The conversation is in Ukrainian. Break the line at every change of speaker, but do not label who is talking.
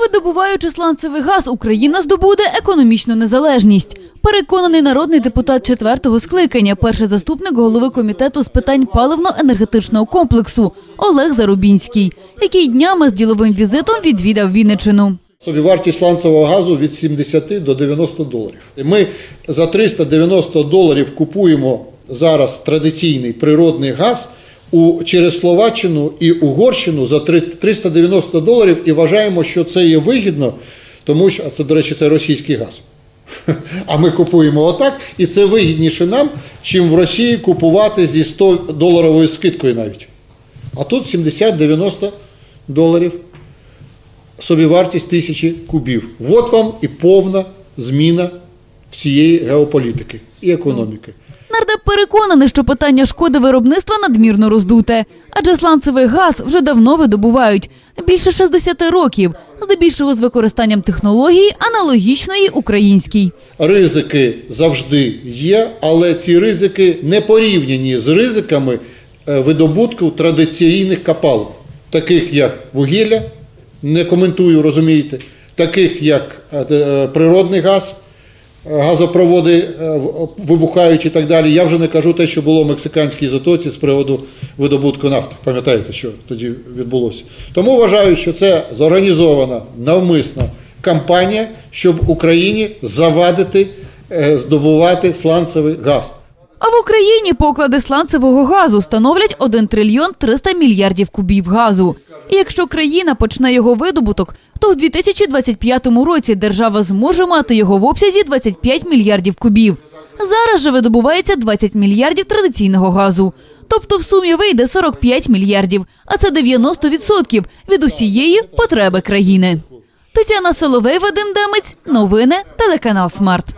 Видобуваючи сланцевий газ, Україна здобуде економічну незалежність. Переконаний народний депутат четвертого скликання, перший заступник голови комітету з питань паливно-енергетичного комплексу Олег Зарубінський, який днями з діловим візитом відвідав Вінничину.
Собівартість сланцевого газу від 70 до 90 доларів. Ми за 390 доларів купуємо зараз традиційний природний газ у, через Словаччину і Угорщину за 390 доларів і вважаємо, що це є вигідно, тому що, це, до речі, це російський газ. А ми купуємо отак, і це вигідніше нам, чим в Росії купувати зі 100 доларовою скидкою навіть. А тут 70-90 доларів собівартість тисячі кубів. От вам і повна зміна всієї геополітики і економіки.
Нардеп переконаний, що питання шкоди виробництва надмірно роздуте, адже сланцевий газ вже давно видобувають більше 60 років, здебільшого з використанням технології аналогічної українській.
Ризики завжди є, але ці ризики не порівняні з ризиками е, видобутку традиційних капалин, таких як вугілля, не коментую, розумієте, таких як е, е, природний газ, газопроводи е, вибухають і так далі. Я вже не кажу те, що було в мексиканській затоці з приводу видобутку нафти. Пам'ятаєте, що тоді відбулося? Тому вважаю, що це зорганізована навмисна кампанія, щоб Україні завадити е, здобувати сланцевий газ.
А в Україні поклади сланцевого газу становлять 1 трильйон 300 мільярдів кубів газу. І якщо країна почне його видобуток, то в 2025 році держава зможе мати його в обсязі 25 мільярдів кубів. Зараз же видобувається 20 мільярдів традиційного газу. Тобто в сумі вийде 45 мільярдів, а це 90% від усієї потреби країни. Тетяна Соловей, Вадим Демець, новини, телеканал Смарт.